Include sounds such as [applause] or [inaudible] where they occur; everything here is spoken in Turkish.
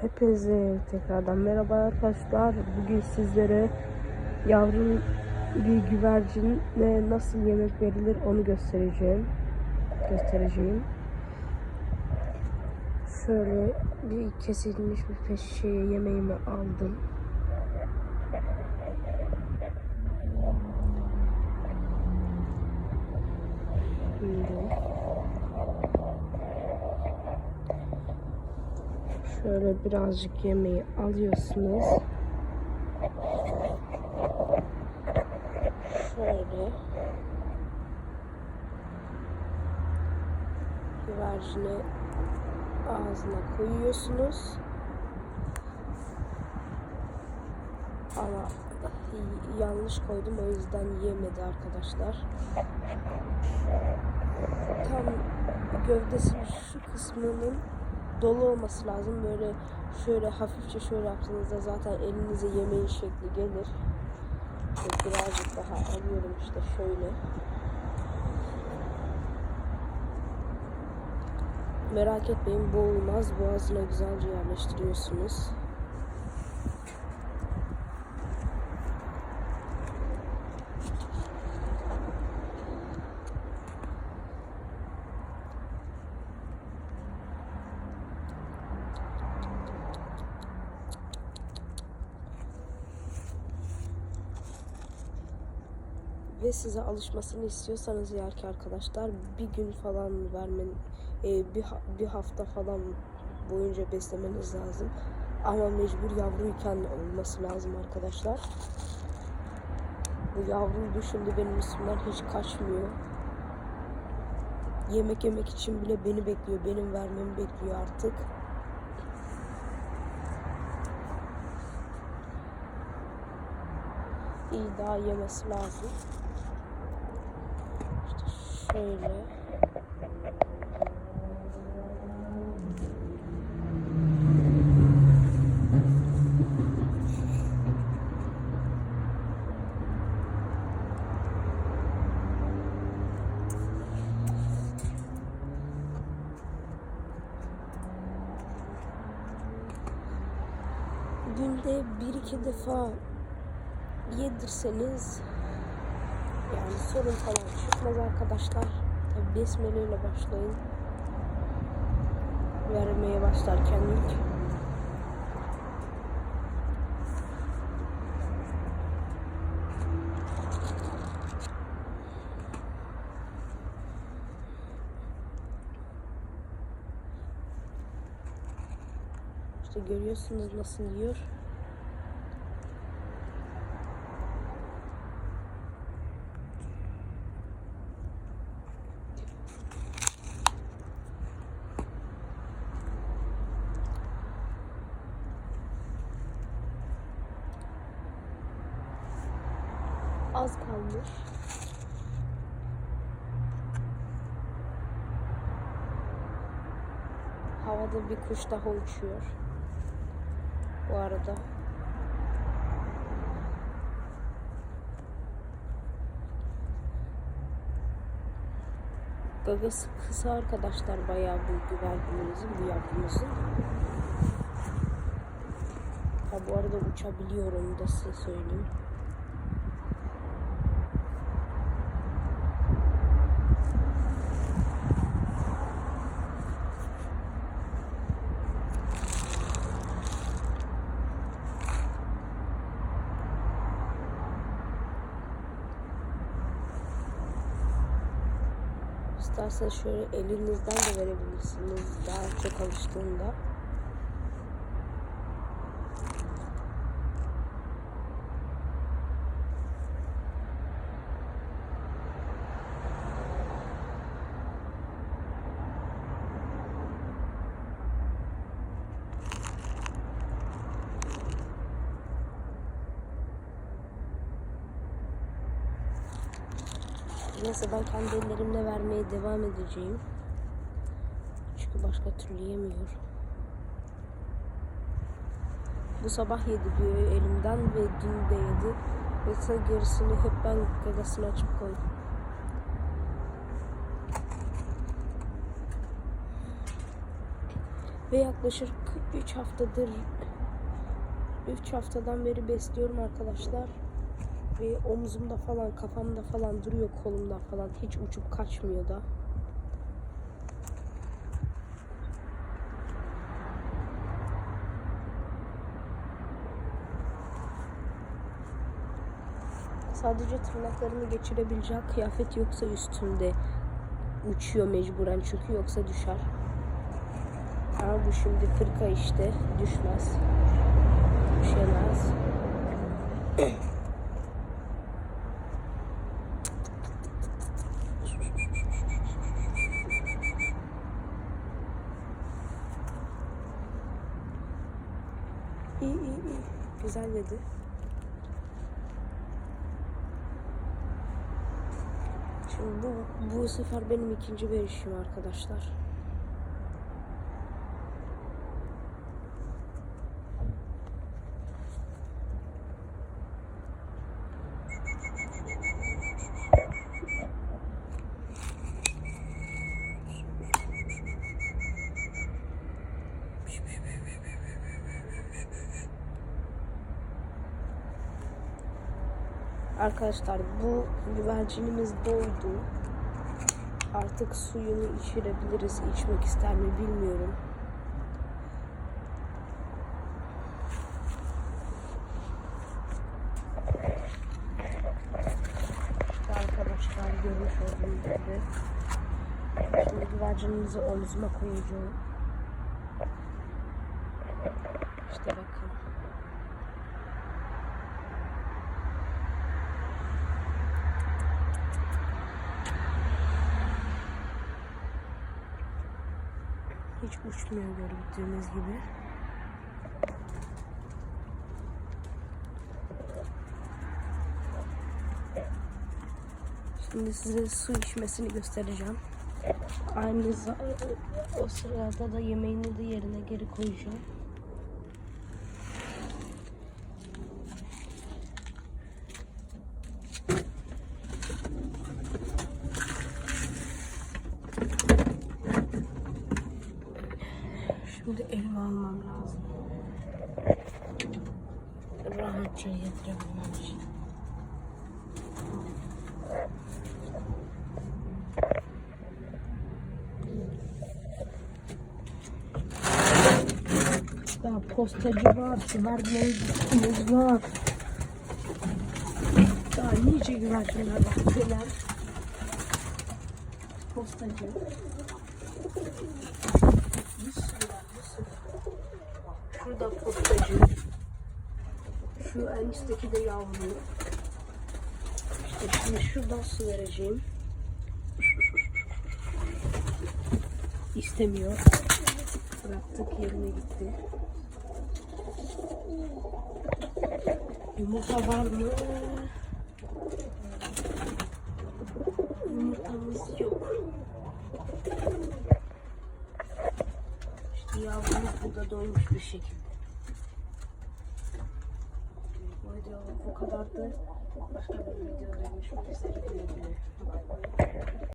Hepinize tekrardan merhaba arkadaşlar. Bugün sizlere yavru bir güvercinle nasıl yemek verilir onu göstereceğim. Göstereceğim. Şöyle bir kesilmiş bir peş şeye yemeğimi aldım. Şimdi Şöyle birazcık yemeği alıyorsunuz. Şöyle. Güvercini ağzına koyuyorsunuz. Ama yanlış koydum o yüzden yemedi arkadaşlar. Tam gövdesinin şu kısmının dolu olması lazım. Böyle şöyle hafifçe şöyle yaptığınızda zaten elinize yemeğin şekli gelir. Birazcık daha alıyorum işte şöyle. Merak etmeyin boğulmaz. Boğazına güzelce yerleştiriyorsunuz. Ve size alışmasını istiyorsanız eğer ki arkadaşlar bir gün falan vermen e, bir, bir hafta falan boyunca beslemeniz lazım. Ama mecbur yavruyken olması lazım arkadaşlar. Bu yavruyu düşündü benim üstümden hiç kaçmıyor. Yemek yemek için bile beni bekliyor. Benim vermemi bekliyor artık. İyi daha yemesi lazım. Şöyle. Günde bir iki defa yedirseniz yani sorun falan çıkmaz arkadaşlar. Tabi besmele ile başlayın. Vermeye başlarken ilk. İşte görüyorsunuz nasıl yiyor. Az kalmış. Havada bir kuş daha uçuyor. Bu arada. Gagası kısa arkadaşlar bayağı bu güvercinimizin, bu yavrumuzun. Ha bu arada uçabiliyorum da size söyleyeyim. İsterseniz şöyle elinizden de verebilirsiniz daha çok alıştığında. Neyse ben kendi ellerimle vermeye devam edeceğim. Çünkü başka türlü yemiyor. Bu sabah yedi diyor elimden ve dün de yedi. Yoksa gerisini hep ben gagasını açıp koydum. Ve yaklaşık 3 haftadır 3 haftadan beri besliyorum arkadaşlar. Ve omzumda falan kafamda falan duruyor kolumda falan hiç uçup kaçmıyor da. Sadece tırnaklarını geçirebileceği kıyafet yoksa üstünde uçuyor mecburen çünkü yoksa düşer. Ama bu şimdi fırka işte düşmez. Düşemez. [clears throat] İyi iyi iyi. Güzel dedi. Şimdi bu, bu sefer benim ikinci verişim arkadaşlar. Arkadaşlar bu güvercinimiz doydu. Artık suyunu içirebiliriz. İçmek ister mi bilmiyorum. İşte arkadaşlar görmüş olduğunuz gibi. Şimdi güvercinimizi omzuma koyacağım. İşte bakın. Hiç uçmuyor gördüğünüz gibi. Şimdi size su içmesini göstereceğim. Aynı o sırada da yemeğini de yerine geri koyacağım. Şimdi elime almam lazım. Rahatça yedirebilmem için. Daha postacı var, güvercinlerimiz var. Daha nice güvercinler var. Neler? Postacı. Şurada postacı. Şu en üstteki de yavru. İşte şimdi şuradan su vereceğim. İstemiyor. Bıraktık yerine gitti. Yumurta var mı? Yumurtamız yok. İşte burada doymuş bir şekilde. Bu video bu kadardı. Başka bir videoda görüşmek üzere.